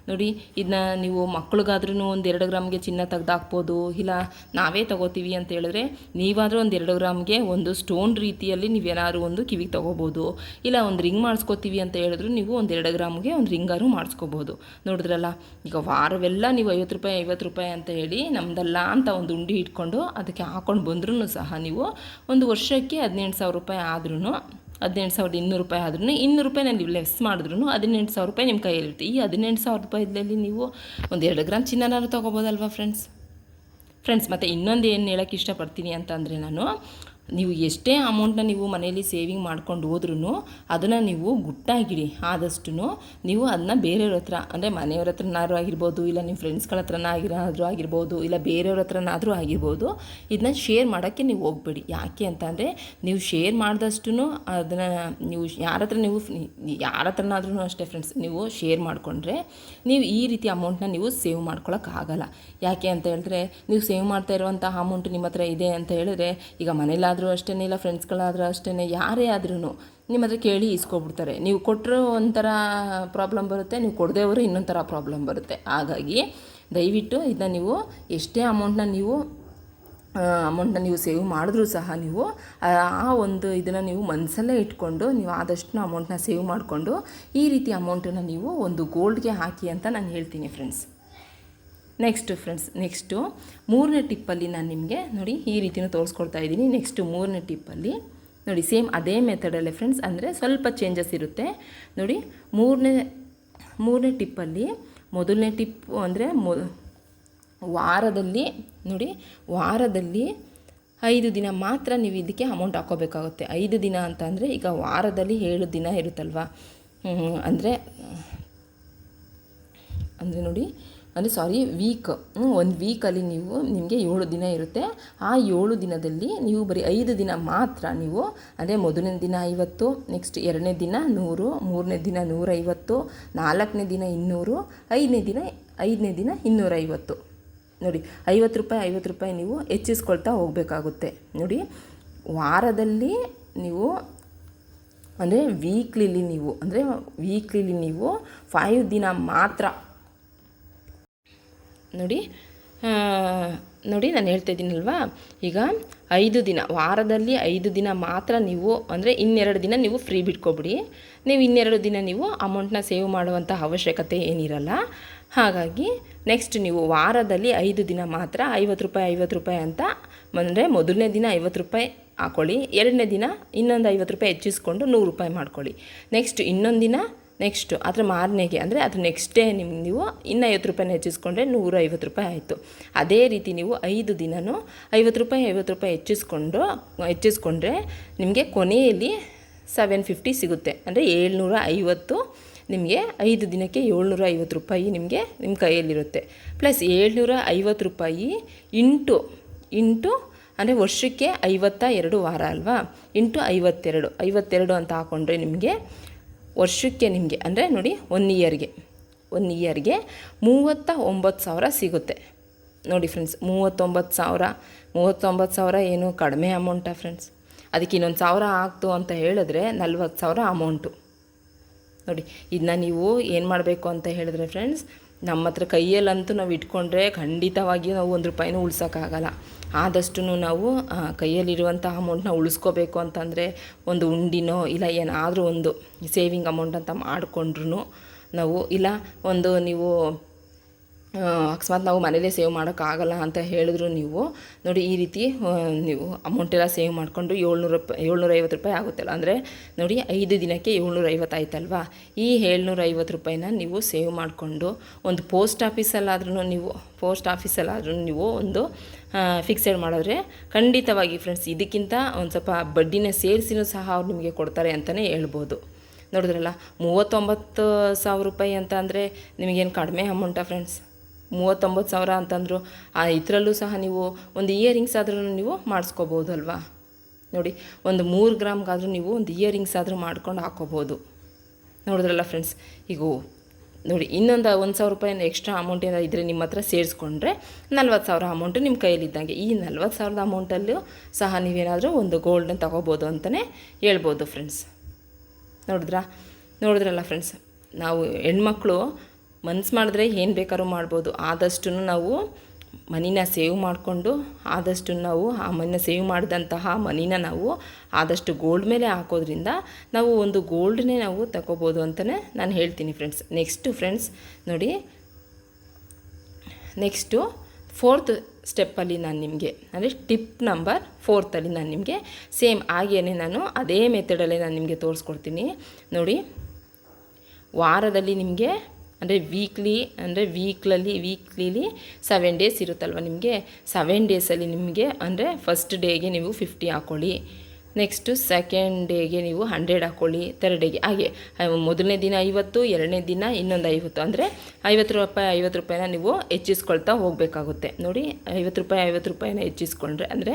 Speaker 1: ನೋಡಿ ಇದನ್ನ ನೀವು ಮಕ್ಳಿಗಾದ್ರೂ ಒಂದು ಎರಡು ಗ್ರಾಮ್ಗೆ ಚಿನ್ನ ತೆಗ್ದಾಕ್ಬೋದು. ಇಲ್ಲ, ನಾವೇ ತಗೋತೀವಿ ಅಂತ ಹೇಳಿದ್ರೆ ನೀವಾದರೂ ಒಂದು ಎರಡು ಗ್ರಾಮ್ಗೆ ಒಂದು ಸ್ಟೋನ್ ರೀತಿಯಲ್ಲಿ ನೀವೇನಾದ್ರು ಒಂದು ಕಿವಿಗೆ ತೊಗೋಬೋದು. ಇಲ್ಲ, ಒಂದು ರಿಂಗ್ ಮಾಡಿಸ್ಕೋತೀವಿ ಅಂತ ಹೇಳಿದ್ರು ನೀವು ಒಂದು ಎರಡು ಗ್ರಾಮ್ಗೆ ಒಂದು ರಿಂಗಾರು ಮಾಡಿಸ್ಕೋಬೋದು. ನೋಡಿದ್ರಲ್ಲ, ಈಗ ವಾರವೆಲ್ಲ ನೀವು ಐವತ್ತು ರೂಪಾಯಿ ಐವತ್ತು ರೂಪಾಯಿ ಅಂತ ಹೇಳಿ ನಮ್ಮದಲ್ಲ ಅಂತ ಒಂದು ಉಂಡಿ ಇಟ್ಕೊಂಡು ಅದಕ್ಕೆ ಹಾಕೊಂಡು ಬಂದ್ರೂ ಸಹ ನೀವು ಒಂದು ವರ್ಷಕ್ಕೆ ಹದಿನೆಂಟು ಸಾವಿರ ರೂಪಾಯಿ ಆದ್ರೂ ಹದಿನೆಂಟು ಸಾವಿರದ ಇನ್ನೂರು ರೂಪಾಯಿ ಆದ್ರೂ, ಇನ್ನೂರು ರೂಪಾಯಿ ನೀವು ಲೆಸ್ ಮಾಡಿದ್ರು ಹದಿನೆಂಟು ಸಾವಿರ ರೂಪಾಯಿ ನಿಮ್ಮ ಕೈಯಲ್ಲಿರುತ್ತೆ ಈ ಹದಿನೆಂಟು ಸಾವಿರ ರೂಪಾಯಿದಲ್ಲಿ ನೀವು ಒಂದು ಎರಡು ಗ್ರಾಮ್ ಚಿನ್ನನಾದ್ರು ತೊಗೋಬೋದಲ್ವಾ ಫ್ರೆಂಡ್ಸ್ ಫ್ರೆಂಡ್ಸ್ ಮತ್ತು ಇನ್ನೊಂದು ಏನು ಹೇಳೋಕ್ಕೆ ಇಷ್ಟಪಡ್ತೀನಿ ಅಂತಂದರೆ ನಾನು ನೀವು ಎಷ್ಟೇ ಅಮೌಂಟ್ನ ನೀವು ಮನೆಯಲ್ಲಿ ಸೇವಿಂಗ್ ಮಾಡ್ಕೊಂಡು ಹೋದ್ರೂ ಅದನ್ನು ನೀವು ಗುಟ್ಟಾಗಿಡಿ. ಆದಷ್ಟು ನೀವು ಅದನ್ನ ಬೇರೆಯವ್ರ ಹತ್ರ, ಅಂದರೆ ಮನೆಯವ್ರ ಹತ್ರನಾದ್ರೂ ಆಗಿರ್ಬೋದು, ಇಲ್ಲ ನಿಮ್ಮ ಫ್ರೆಂಡ್ಸ್ಗಳ ಹತ್ರನಾಗಿರಾದ್ರೂ ಆಗಿರ್ಬೋದು, ಇಲ್ಲ ಬೇರೆಯವ್ರ ಹತ್ರನಾದರೂ ಆಗಿರ್ಬೋದು ಇದನ್ನ ಶೇರ್ ಮಾಡೋಕ್ಕೆ ನೀವು ಹೋಗ್ಬೇಡಿ. ಯಾಕೆ ಅಂತಂದರೆ ನೀವು ಶೇರ್ ಮಾಡಿದಷ್ಟು ಅದನ್ನು ನೀವು ಯಾರ ಹತ್ರ ನೀವು ಯಾರ ಹತ್ರನಾದ್ರೂ ಅಷ್ಟೇ ಫ್ರೆಂಡ್ಸ್ ನೀವು ಶೇರ್ ಮಾಡಿಕೊಂಡ್ರೆ ನೀವು ಈ ರೀತಿ ಅಮೌಂಟ್ನ ನೀವು ಸೇವ್ ಮಾಡ್ಕೊಳ್ಳೋಕ್ಕಾಗಲ್ಲ ಯಾಕೆ ಅಂತ ಹೇಳಿದ್ರೆ ನೀವು ಸೇವ್ ಮಾಡ್ತಾ ಇರುವಂತಹ ಅಮೌಂಟ್ ನಿಮ್ಮ ಹತ್ರ ಇದೆ ಅಂತ ಹೇಳಿದ್ರೆ ಈಗ ಮನೇಲಾದ್ರೂ ಆದರೂ ಅಷ್ಟೇ ಇಲ್ಲ ಫ್ರೆಂಡ್ಸ್ಗಳಾದರೂ ಅಷ್ಟೇ ಯಾರೇ ಆದ್ರೂ ನಿಮ್ಮ ಹತ್ರ ಕೇಳಿ ಇಸ್ಕೊಬಿಡ್ತಾರೆ ನೀವು ಕೊಟ್ಟರು ಒಂಥರ ಪ್ರಾಬ್ಲಮ್ ಬರುತ್ತೆ, ನೀವು ಕೊಡದೇವರು ಇನ್ನೊಂದು ಥರ ಪ್ರಾಬ್ಲಮ್ ಬರುತ್ತೆ. ಹಾಗಾಗಿ ದಯವಿಟ್ಟು ಇದನ್ನ ನೀವು ಎಷ್ಟೇ ಅಮೌಂಟ್ನ ನೀವು ಅಮೌಂಟ್ನ ನೀವು ಸೇವ್ ಮಾಡಿದ್ರೂ ಸಹ ನೀವು, ಆ ಒಂದು ಇದನ್ನು ನೀವು ಮನಸ್ಸಲ್ಲೇ ಇಟ್ಕೊಂಡು ನೀವು ಆದಷ್ಟು ಅಮೌಂಟ್ನ ಸೇವ್ ಮಾಡಿಕೊಂಡು ಈ ರೀತಿ ಅಮೌಂಟನ್ನು ನೀವು ಒಂದು ಗೋಲ್ಡ್ಗೆ ಹಾಕಿ ಅಂತ ನಾನು ಹೇಳ್ತೀನಿ ಫ್ರೆಂಡ್ಸ್ ನೆಕ್ಸ್ಟು ಫ್ರೆಂಡ್ಸ್ ನೆಕ್ಸ್ಟು ಮೂರನೇ ಟಿಪ್ಪಲ್ಲಿ ನಾನು ನಿಮಗೆ ನೋಡಿ ಈ ರೀತಿಯೂ ತೋರಿಸ್ಕೊಡ್ತಾ ಇದ್ದೀನಿ. ನೆಕ್ಸ್ಟು ಮೂರನೇ ಟಿಪ್ಪಲ್ಲಿ ನೋಡಿ ಸೇಮ್ ಅದೇ ಮೆಥಡಲ್ಲೇ ಫ್ರೆಂಡ್ಸ್ ಅಂದರೆ ಸ್ವಲ್ಪ ಚೇಂಜಸ್ ಇರುತ್ತೆ. ನೋಡಿ, ಮೂರನೇ ಮೂರನೇ ಟಿಪ್ಪಲ್ಲಿ ಮೊದಲನೇ ಟಿಪ್ ಅಂದರೆ ವಾರದಲ್ಲಿ, ನೋಡಿ, ವಾರದಲ್ಲಿ ಐದು ದಿನ ಮಾತ್ರ ನೀವು ಇದಕ್ಕೆ ಅಮೌಂಟ್ ಹಾಕೋಬೇಕಾಗುತ್ತೆ. ಐದು ದಿನ ಅಂತ ಅಂದರೆ ಈಗ ವಾರದಲ್ಲಿ ಏಳು ದಿನ ಇರುತ್ತಲ್ವ? ಅಂದರೆ ಅಂದರೆ ನೋಡಿ ಅಂದರೆ ಸಾರಿ ವೀಕ್ ಒಂದು ವೀಕಲ್ಲಿ ನೀವು ನಿಮಗೆ ಏಳು ದಿನ ಇರುತ್ತೆ. ಆ ಏಳು ದಿನದಲ್ಲಿ ನೀವು ಬರೀ ಐದು ದಿನ ಮಾತ್ರ ನೀವು ಅದೇ ಮೊದಲನೇ ದಿನ ಐವತ್ತು ನೆಕ್ಸ್ಟ್ ಎರಡನೇ ದಿನ ನೂರು, ಮೂರನೇ ದಿನ ನೂರೈವತ್ತು, ನಾಲ್ಕನೇ ದಿನ ಇನ್ನೂರು, ಐದನೇ ದಿನ ಐದನೇ ದಿನ ಇನ್ನೂರೈವತ್ತು. ನೋಡಿ, ಐವತ್ತು ರೂಪಾಯಿ ಐವತ್ತು ರೂಪಾಯಿ ನೀವು ಹೆಚ್ಚಿಸ್ಕೊಳ್ತಾ ಹೋಗಬೇಕಾಗುತ್ತೆ. ನೋಡಿ, ವಾರದಲ್ಲಿ ನೀವು, ಅಂದರೆ ವೀಕ್ಲಿಲಿ ನೀವು, ಅಂದರೆ ವೀಕ್ಲಿಲಿ ನೀವು ಫೈವ್ ದಿನ ಮಾತ್ರ ನೋಡಿ ನೋಡಿ ನಾನು ಹೇಳ್ತಾ ಇದ್ದೀನಲ್ವಾ? ಈಗ ಐದು ದಿನ, ವಾರದಲ್ಲಿ ಐದು ದಿನ ಮಾತ್ರ ನೀವು, ಅಂದರೆ ಇನ್ನೆರಡು ದಿನ ನೀವು ಫ್ರೀ ಬಿಟ್ಕೊಬಿಡಿ. ನೀವು ಇನ್ನೆರಡು ದಿನ ನೀವು ಅಮೌಂಟ್ನ ಸೇವ್ ಮಾಡುವಂಥ ಅವಶ್ಯಕತೆ ಏನಿರಲ್ಲ. ಹಾಗಾಗಿ ನೆಕ್ಸ್ಟ್ ನೀವು ವಾರದಲ್ಲಿ ಐದು ದಿನ ಮಾತ್ರ ಐವತ್ತು ರೂಪಾಯಿ ಐವತ್ತು ರೂಪಾಯಿ ಅಂತ ಅಂದರೆ ಮೊದಲನೇ ದಿನ ಐವತ್ತು ರೂಪಾಯಿ ಹಾಕ್ಕೊಳ್ಳಿ ಎರಡನೇ ದಿನ ಇನ್ನೊಂದು ಐವತ್ತು ರೂಪಾಯಿ ಹೆಚ್ಚಿಸ್ಕೊಂಡು ನೂರು ರೂಪಾಯಿ ಮಾಡ್ಕೊಳ್ಳಿ. ನೆಕ್ಸ್ಟ್ ಇನ್ನೊಂದು ದಿನ ನೆಕ್ಸ್ಟು ಅದರ ಮಾರನೆಗೆ ಅಂದರೆ ಅದು ನೆಕ್ಸ್ಟ್ ಡೇ ನಿಮ್ಗೆ ನೀವು ಇನ್ನೂ ಐವತ್ತು ರೂಪಾಯಿನ ಹೆಚ್ಚಿಸ್ಕೊಂಡ್ರೆ ನೂರ ಐವತ್ತು ರೂಪಾಯಿ ಆಯಿತು. ಅದೇ ರೀತಿ ನೀವು ಐದು ದಿನವೂ ಐವತ್ತು ರೂಪಾಯಿ ಐವತ್ತು ರೂಪಾಯಿ ಹೆಚ್ಚಿಸ್ಕೊಂಡು, ಹೆಚ್ಚಿಸ್ಕೊಂಡ್ರೆ ನಿಮಗೆ ಕೊನೆಯಲ್ಲಿ ಸೆವೆನ್ ಫಿಫ್ಟಿ ಸಿಗುತ್ತೆ. ಅಂದರೆ ಏಳ್ನೂರ ಐವತ್ತು ನಿಮಗೆ ಐದು ದಿನಕ್ಕೆ ಏಳ್ನೂರ ಐವತ್ತು ರೂಪಾಯಿ ನಿಮಗೆ ನಿಮ್ಮ ಕೈಯಲ್ಲಿರುತ್ತೆ. ಪ್ಲಸ್ ಏಳ್ನೂರ ಐವತ್ತು ರೂಪಾಯಿ ಇಂಟು ಇಂಟು ಅಂದರೆ ವರ್ಷಕ್ಕೆ ಐವತ್ತ ಎರಡು ವಾರ ಅಲ್ವಾ? ಇಂಟು ಐವತ್ತೆರಡು ಐವತ್ತೆರಡು ಅಂತ ಹಾಕ್ಕೊಂಡ್ರೆ ನಿಮಗೆ ವರ್ಷಕ್ಕೆ ನಿಮಗೆ, ಅಂದರೆ ನೋಡಿ ಒನ್ ಇಯರ್ಗೆ ಒನ್ ಇಯರ್ಗೆ ಮೂವತ್ತ ಒಂಬತ್ತು ಸಾವಿರ ಸಿಗುತ್ತೆ. ನೋಡಿ ಫ್ರೆಂಡ್ಸ್ ಮೂವತ್ತೊಂಬತ್ತು ಸಾವಿರ ಮೂವತ್ತೊಂಬತ್ತು ಸಾವಿರ ಏನು ಕಡಿಮೆ ಅಮೌಂಟಾ ಫ್ರೆಂಡ್ಸ್ ಅದಕ್ಕೆ ಇನ್ನೊಂದು ಸಾವಿರ ಆಗ್ತು ಅಂತ ಹೇಳಿದ್ರೆ ನಲ್ವತ್ತು ಸಾವಿರ ಅಮೌಂಟು ನೋಡಿ ಇದನ್ನ ನೀವು ಏನು ಮಾಡಬೇಕು ಅಂತ ಹೇಳಿದ್ರೆ ಫ್ರೆಂಡ್ಸ್ ನಮ್ಮ ಹತ್ರ ಕೈಯಲ್ಲಂತೂ ನಾವು ಇಟ್ಕೊಂಡ್ರೆ ಖಂಡಿತವಾಗಿಯೂ ನಾವು ಒಂದು ರೂಪಾಯಿನೂ ಉಳ್ಸೋಕ್ಕಾಗಲ್ಲ. ಆದಷ್ಟು ನಾವು ಕೈಯಲ್ಲಿರುವಂಥ ಅಮೌಂಟ್ನ ಉಳಿಸ್ಕೋಬೇಕು ಅಂತಂದರೆ ಒಂದು ಉಂಡಿನೋ ಇಲ್ಲ ಏನಾದರೂ ಒಂದು ಸೇವಿಂಗ್ ಅಮೌಂಟ್ ಅಂತ ಮಾಡಿಕೊಂಡ್ರು ನಾವು, ಇಲ್ಲ ಒಂದು ನೀವು ಅಕಸ್ಮಾತ್ ನಾವು ಮನೇಲೇ ಸೇವ್ ಮಾಡೋಕ್ಕಾಗಲ್ಲ ಅಂತ ಹೇಳಿದ್ರು ನೀವು, ನೋಡಿ ಈ ರೀತಿ ನೀವು ನೀವು ಅಮೌಂಟೆಲ್ಲ ಸೇವ್ ಮಾಡಿಕೊಂಡು ಏಳ್ನೂರು ರೂಪಾಯಿ ಏಳ್ನೂರ ಐವತ್ತು ರೂಪಾಯಿ ಆಗುತ್ತಲ್ಲ. ಅಂದರೆ ನೋಡಿ ಐದು ದಿನಕ್ಕೆ ಏಳ್ನೂರ ಐವತ್ತು ಆಯ್ತಲ್ವಾ ಈ ಏಳ್ನೂರ ಐವತ್ತು ರೂಪಾಯಿನ ನೀವು ಸೇವ್ ಮಾಡಿಕೊಂಡು ಒಂದು ಪೋಸ್ಟ್ ಆಫೀಸಲ್ಲಾದ್ರೂ ನೀವು ಪೋಸ್ಟ್ ಆಫೀಸಲ್ಲಾದ್ರೂ ನೀವು ಒಂದು ಫಿಕ್ಸೆಡ್ ಮಾಡಿದ್ರೆ ಖಂಡಿತವಾಗಿ ಫ್ರೆಂಡ್ಸ್ ಇದಕ್ಕಿಂತ ಒಂದು ಸ್ವಲ್ಪ ಬಡ್ಡಿನ ಸೇರಿಸಿನೂ ಸಹ ಅವ್ರು ನಿಮಗೆ ಕೊಡ್ತಾರೆ ಅಂತಲೇ ಹೇಳ್ಬೋದು. ನೋಡಿದ್ರಲ್ಲ, ಮೂವತ್ತೊಂಬತ್ತು ಸಾವಿರ ರೂಪಾಯಿ ಅಂತ ಅಂದರೆ ನಿಮಗೇನು ಕಡಿಮೆ ಅಮೌಂಟಾ ಫ್ರೆಂಡ್ಸ್ ಮೂವತ್ತೊಂಬತ್ತು ಸಾವಿರ ಅಂತಂದರು, ಆ ಇದರಲ್ಲೂ ಸಹ ನೀವು ಒಂದು ಇಯರಿಂಗ್ಸ್ ಆದ್ರೂ ನೀವು ಮಾಡಿಸ್ಕೋಬೋದಲ್ವಾ? ನೋಡಿ, ಒಂದು ಮೂರು ಗ್ರಾಮ್ಗಾದರೂ ನೀವು ಒಂದು ಇಯರಿಂಗ್ಸ್ ಆದರೂ ಮಾಡ್ಕೊಂಡು ಹಾಕೋಬೋದು. ನೋಡಿದ್ರಲ್ಲ ಫ್ರೆಂಡ್ಸ್ ಈಗ ನೋಡಿ, ಇನ್ನೊಂದು ಒಂದು ಸಾವಿರ ರೂಪಾಯಿ ಎಕ್ಸ್ಟ್ರಾ ಅಮೌಂಟ್ ಏನಾದ್ರು ಇದ್ದರೆ ನಿಮ್ಮ ಹತ್ರ ಸೇರಿಸ್ಕೊಂಡ್ರೆ ನಲ್ವತ್ತು ಸಾವಿರ ಅಮೌಂಟು ನಿಮ್ಮ ಕೈಯಲ್ಲಿದ್ದಂಗೆ. ಈ ನಲ್ವತ್ತು ಸಾವಿರದ ಅಮೌಂಟಲ್ಲೂ ಸಹ ನೀವೇನಾದರೂ ಒಂದು ಗೋಲ್ಡನ್ನ ತಗೋಬೋದು ಅಂತಲೇ ಹೇಳ್ಬೋದು ಫ್ರೆಂಡ್ಸ್ ನೋಡಿದ್ರಾ? ನೋಡಿದ್ರಲ್ಲ ಫ್ರೆಂಡ್ಸ್ ನಾವು ಹೆಣ್ಮಕ್ಳು ಮನ್ಸು ಮಾಡಿದ್ರೆ ಏನು ಬೇಕಾದ್ರೂ ಮಾಡ್ಬೋದು. ಆದಷ್ಟು ನಾವು ಮನಿನ ಸೇವ್ ಮಾಡಿಕೊಂಡು ಆದಷ್ಟು ನಾವು ಆ ಮನಿನ ಸೇವ್ ಮಾಡಿದಂತಹ ಮನಿನ ನಾವು ಆದಷ್ಟು ಗೋಲ್ಡ್ ಮೇಲೆ ಹಾಕೋದ್ರಿಂದ ನಾವು ಒಂದು ಗೋಲ್ಡ್ನೇ ನಾವು ತಗೋಬೋದು ಅಂತಲೇ ನಾನು ಹೇಳ್ತೀನಿ ಫ್ರೆಂಡ್ಸ್ ನೆಕ್ಸ್ಟು ಫ್ರೆಂಡ್ಸ್ ನೋಡಿ. ನೆಕ್ಸ್ಟು ಫೋರ್ತ್ ಸ್ಟೆಪ್ಪಲ್ಲಿ ನಾನು ನಿಮಗೆ, ಅಂದರೆ ಟಿಪ್ ನಂಬರ್ ಫೋರ್ತಲ್ಲಿ ನಾನು ನಿಮಗೆ ಸೇಮ್ ಹಾಗೇ ನಾನು ಅದೇ ಮೆಥಡಲ್ಲೇ ನಾನು ನಿಮಗೆ ತೋರಿಸ್ಕೊಡ್ತೀನಿ. ನೋಡಿ, ವಾರದಲ್ಲಿ ನಿಮಗೆ ಅಂದರೆ ವೀಕ್ಲಿ ಅಂದರೆ ವೀಕ್ಲಲ್ಲಿ ವೀಕ್ಲಿಲಿ ಸೆವೆನ್ ಡೇಸ್ ಇರುತ್ತಲ್ವ ನಿಮಗೆ? ಸೆವೆನ್ ಡೇಸಲ್ಲಿ ನಿಮಗೆ ಅಂದರೆ ಫಸ್ಟ್ ಡೇಗೆ ನೀವು ಫಿಫ್ಟಿ ಹಾಕ್ಕೊಳ್ಳಿ ನೆಕ್ಸ್ಟು ಸೆಕೆಂಡ್ ಡೇಗೆ ನೀವು ಹಂಡ್ರೆಡ್ ಹಾಕ್ಕೊಳ್ಳಿ ಥರ್ಡ್ ಡೇಗೆ ಹಾಗೆ ಮೊದಲನೇ ದಿನ ಐವತ್ತು, ಎರಡನೇ ದಿನ ಇನ್ನೊಂದು ಐವತ್ತು. ಅಂದರೆ ಐವತ್ತು ರೂಪಾಯಿ, ಐವತ್ತು ರೂಪಾಯಿನ ನೀವು ಹೆಚ್ಚಿಸ್ಕೊಳ್ತಾ ಹೋಗಬೇಕಾಗುತ್ತೆ. ನೋಡಿ, ಐವತ್ತು ರೂಪಾಯಿ, ಐವತ್ತು ರೂಪಾಯಿನ ಹೆಚ್ಚಿಸ್ಕೊಂಡ್ರೆ, ಅಂದರೆ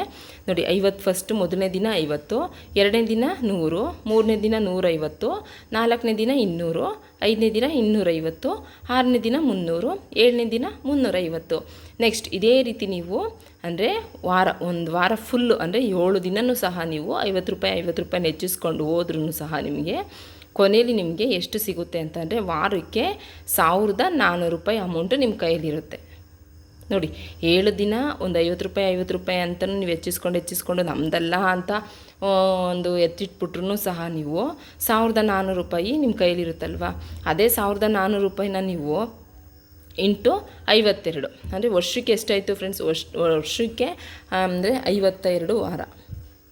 Speaker 1: ನೋಡಿ, ಐವತ್ತು ಫಸ್ಟ್ ಮೊದಲನೇ ದಿನ ಐವತ್ತು, ಎರಡನೇ ದಿನ ನೂರು, ಮೂರನೇ ದಿನ ನೂರೈವತ್ತು, ನಾಲ್ಕನೇ ದಿನ ಇನ್ನೂರು, ಐದನೇ ದಿನ ಇನ್ನೂರೈವತ್ತು, ಆರನೇ ದಿನ ಮುನ್ನೂರು, ಏಳನೇ ದಿನ ಮುನ್ನೂರೈವತ್ತು. ನೆಕ್ಸ್ಟ್ ಇದೇ ರೀತಿ ನೀವು ಅಂದರೆ ವಾರ, ಒಂದು ವಾರ ಫುಲ್ಲು ಅಂದರೆ ಏಳು ದಿನವೂ ಸಹ ನೀವು ಐವತ್ತು ರೂಪಾಯಿ ಐವತ್ತು ರೂಪಾಯಿ ಹೆಚ್ಚಿಸ್ಕೊಂಡು ಹೋದ್ರೂ ಸಹ ನಿಮಗೆ ಕೊನೆಯಲ್ಲಿ ನಿಮಗೆ ಎಷ್ಟು ಸಿಗುತ್ತೆ ಅಂತಂದರೆ ವಾರಕ್ಕೆ ಸಾವಿರದ ನಾನ್ನೂರು ರೂಪಾಯಿ ಅಮೌಂಟು ನಿಮ್ಮ ಕೈಯಲ್ಲಿರುತ್ತೆ ನೋಡಿ, ಏಳು ದಿನ ಒಂದು ಐವತ್ತು ರೂಪಾಯಿ ಐವತ್ತು ರೂಪಾಯಿ ಅಂತಲೂ ನೀವು ಹೆಚ್ಚಿಸ್ಕೊಂಡು ಹೆಚ್ಚಿಸ್ಕೊಂಡು ನಮ್ಮದಲ್ಲ ಅಂತ ಒಂದು ಎತ್ತಿಟ್ಬಿಟ್ರು ಸಹ ನೀವು ಸಾವಿರದ ನಾನ್ನೂರು ರೂಪಾಯಿ ನಿಮ್ಮ ಕೈಲಿರುತ್ತಲ್ವ ಅದೇ ಸಾವಿರದ ನಾನ್ನೂರು ರೂಪಾಯಿನ ನೀವು ಇಂಟು ಐವತ್ತೆರಡು. ಅಂದರೆ ವರ್ಷಕ್ಕೆ ಎಷ್ಟಾಯಿತು ಫ್ರೆಂಡ್ಸ್ ವರ್ಷ, ವರ್ಷಕ್ಕೆ, ಅಂದರೆ ಐವತ್ತ ಎರಡು ವಾರ.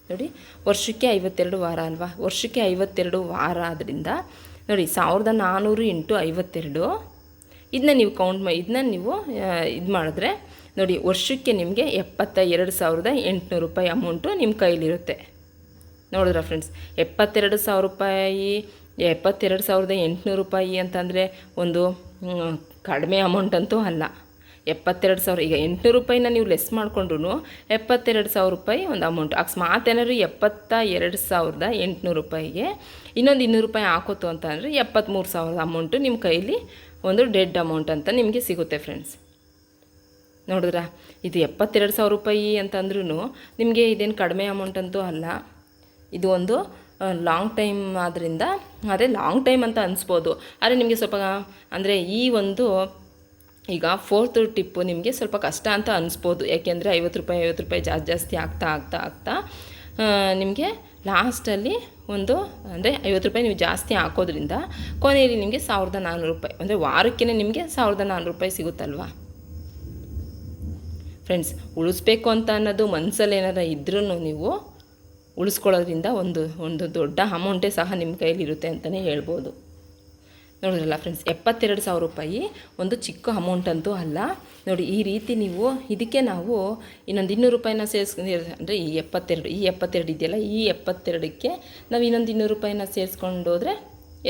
Speaker 1: ನೋಡಿ, ವರ್ಷಕ್ಕೆ ಐವತ್ತೆರಡು ವಾರ ಅಲ್ವಾ? ವರ್ಷಕ್ಕೆ ಐವತ್ತೆರಡು ವಾರ ಆದ್ದರಿಂದ ನೋಡಿ, ಸಾವಿರದ ನಾನ್ನೂರು ಇಂಟು ಐವತ್ತೆರಡು. ಇದನ್ನ ನೀವು ಕೌಂಟ್ ಮಾ ಇದನ್ನ ನೀವು ಇದು ಮಾಡಿದ್ರೆ, ನೋಡಿ, ವರ್ಷಕ್ಕೆ ನಿಮಗೆ ಎಪ್ಪತ್ತ ಎರಡು ಸಾವಿರದ ಎಂಟುನೂರು ರೂಪಾಯಿ ಅಮೌಂಟು ನಿಮ್ಮ ಕೈಲಿರುತ್ತೆ. ನೋಡಿದ್ರ ಫ್ರೆಂಡ್ಸ್ ಎಪ್ಪತ್ತೆರಡು ಸಾವಿರ ರೂಪಾಯಿ, ಎಪ್ಪತ್ತೆರಡು ಸಾವಿರದ ಎಂಟುನೂರು ರೂಪಾಯಿ ಅಂತಂದರೆ ಒಂದು ಕಡಿಮೆ ಅಮೌಂಟ್ ಅಂತೂ ಅಲ್ಲ. ಎಪ್ಪತ್ತೆರಡು ಸಾವಿರ, ಈಗ ಎಂಟುನೂರು ರೂಪಾಯಿನ ನೀವು ಲೆಸ್ ಮಾಡಿಕೊಂಡ್ರು ಎಪ್ಪತ್ತೆರಡು ಸಾವಿರ ರೂಪಾಯಿ ಒಂದು ಅಮೌಂಟ್ ಅಕಸ್ಮಾತ್ ಏನಾದ್ರು ಎಪ್ಪತ್ತ ಎರಡು ಸಾವಿರದ ಎಂಟುನೂರು ರೂಪಾಯಿಗೆ ಇನ್ನೊಂದು ಇನ್ನೂರು ರೂಪಾಯಿ ಹಾಕೋತು ಅಂತ ಅಂದರೆ ಎಪ್ಪತ್ತ್ಮೂರು ಸಾವಿರದ ಅಮೌಂಟು ನಿಮ್ಮ ಕೈಲಿ ಒಂದು ಡೆಡ್ ಅಮೌಂಟ್ ಅಂತ ನಿಮಗೆ ಸಿಗುತ್ತೆ ಫ್ರೆಂಡ್ಸ್ ನೋಡಿದ್ರಾ? ಇದು ಎಪ್ಪತ್ತೆರಡು ಸಾವಿರ ರೂಪಾಯಿ ಅಂತಂದ್ರೂ ನಿಮಗೆ ಇದೇನು ಕಡಿಮೆ ಅಮೌಂಟ್ ಅಂತೂ ಅಲ್ಲ. ಇದು ಒಂದು ಲಾಂಗ್ ಟೈಮ್ ಆದ್ದರಿಂದ ಆದರೆ ಲಾಂಗ್ ಟೈಮ್ ಅಂತ ಅನಿಸ್ಬೋದು. ಆದರೆ ನಿಮಗೆ ಸ್ವಲ್ಪ, ಅಂದರೆ ಈ ಒಂದು, ಈಗ ಫೋರ್ತ್ ಟಿಪ್ಪು ನಿಮಗೆ ಸ್ವಲ್ಪ ಕಷ್ಟ ಅಂತ ಅನಿಸ್ಬೋದು. ಯಾಕೆಂದರೆ ಐವತ್ತು ರೂಪಾಯಿ ಐವತ್ತು ರೂಪಾಯಿ ಜಾಸ್ತಿ ಜಾಸ್ತಿ ಆಗ್ತಾ ಆಗ್ತಾ ಆಗ್ತಾ ನಿಮಗೆ ಲಾಸ್ಟಲ್ಲಿ ಒಂದು, ಅಂದರೆ ಐವತ್ತು ರೂಪಾಯಿ ನೀವು ಜಾಸ್ತಿ ಹಾಕೋದ್ರಿಂದ ಕೊನೆಯಲ್ಲಿ ನಿಮಗೆ ಸಾವಿರದ ನಾನ್ನೂರು ರೂಪಾಯಿ, ಅಂದರೆ ವಾರಕ್ಕೇ ನಿಮಗೆ ಸಾವಿರದ ನಾನ್ನೂರು ರೂಪಾಯಿ ಸಿಗುತ್ತಲ್ವಾ? ಫ್ರೆಂಡ್ಸ್ ಉಳಿಸ್ಬೇಕು ಅಂತ ಅನ್ನೋದು ಮನಸ್ಸಲ್ಲಿ ಏನಾರ ಇದ್ರೂ ನೀವು ಉಳಿಸ್ಕೊಳ್ಳೋದ್ರಿಂದ ಒಂದು ಒಂದು ದೊಡ್ಡ ಅಮೌಂಟೇ ಸಹ ನಿಮ್ಮ ಕೈಲಿರುತ್ತೆ ಅಂತಲೇ ಹೇಳ್ಬೋದು. ನೋಡಿದ್ರಲ್ಲ ಫ್ರೆಂಡ್ಸ್ ಎಪ್ಪತ್ತೆರಡು ಸಾವಿರ ರೂಪಾಯಿ ಒಂದು ಚಿಕ್ಕ ಅಮೌಂಟ್ ಅಂತೂ ಅಲ್ಲ. ನೋಡಿ, ಈ ರೀತಿ ನೀವು ಇದಕ್ಕೆ ನಾವು ಇನ್ನೊಂದು ಇನ್ನೂರು ರೂಪಾಯಿನ ಸೇರಿಸ್, ಅಂದರೆ ಈ ಎಪ್ಪತ್ತೆರಡು ಈ ಎಪ್ಪತ್ತೆರಡು ಇದೆಯಲ್ಲ, ಈ ಎಪ್ಪತ್ತೆರಡಕ್ಕೆ ನಾವು ಇನ್ನೊಂದು ಇನ್ನೂರು ರೂಪಾಯಿನ ಸೇರಿಸ್ಕೊಂಡೋದ್ರೆ